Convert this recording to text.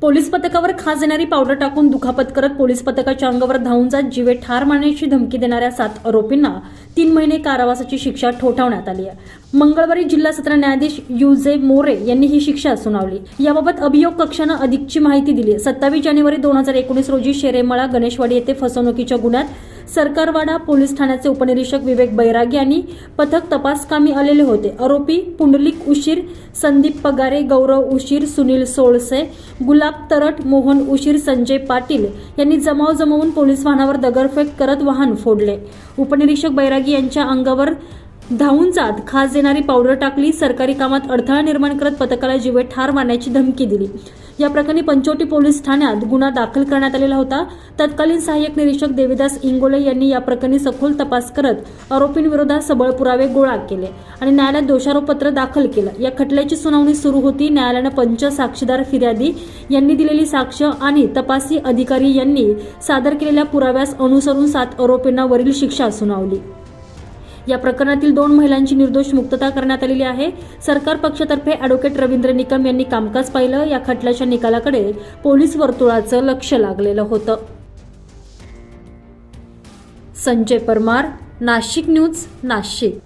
Police पथकावर खास येणारी पावडर टाकून दुखापत करत पोलीस पथकाच्या अंगावर धावून जात जीवे ठार मारण्याची धमकी देणाऱ्या सात आरोपींना तीन महिने कारावासाची शिक्षा ठोठावण्यात आली आहे. मंगळवारी जिल्हा सत्र न्यायाधीश युजे मोरे यांनी ही शिक्षा सुनावली. याबाबत अभियोग कक्षानं अधिकची माहिती दिली सत्तावीस जानेवारी दोन हजार एकोणीस रोजी शेरेमळा गणेशवाडी येथे फसवणुकीच्या गुन्ह्यात सरकारवाडा पोलीस ठाण्याचे उपनिरीक्षक विवेक बैरागी यांनी पथक तपासकामी आलेले होते. आरोपी पुंडलिक उशीर संदीप पगारे गौरव उशीर सुनील सोळसे गुलाब तरट मोहन उशीर संजय पाटील यांनी जमाव जमवून पोलीस वाहनावर दगडफेक करत वाहन फोडले. उपनिरीक्षक बैरागी यांच्या अंगावर धावून जात खास देणारी पावडर टाकली सरकारी कामात अडथळा निर्माण करत पथकाला जीवे ठार मारण्याची धमकी दिली. या प्रकरणी पंचवटी पोलीस ठाण्यात गुन्हा दाखल करण्यात आलेला होता. तत्कालीन सहाय्यक निरीक्षक देविदास इंगोले यांनी या प्रकरणी सखोल तपास करत आरोपींविरोधात सबळ पुरावे गोळा केले आणि न्यायालयात दोषारोपपत्र दाखल केलं. या खटल्याची सुनावणी सुरू होती. न्यायालयानं पंच साक्षीदार फिर्यादी यांनी दिलेली साक्ष आणि तपासी अधिकारी यांनी सादर केलेल्या पुराव्यास अनुसरून सात आरोपींना वरील शिक्षा सुनावली. या प्रकरणातील दोन महिलांची निर्दोष मुक्तता करण्यात आलेली आहे. सरकार पक्षातर्फे अॅडव्होकेट रवींद्र निकम यांनी कामकाज पाहिलं. या खटल्याच्या निकालाकडे पोलीस वर्तुळाचं लक्ष लागलेलं होतं. संजय परमार नाशिक न्यूज नाशिक.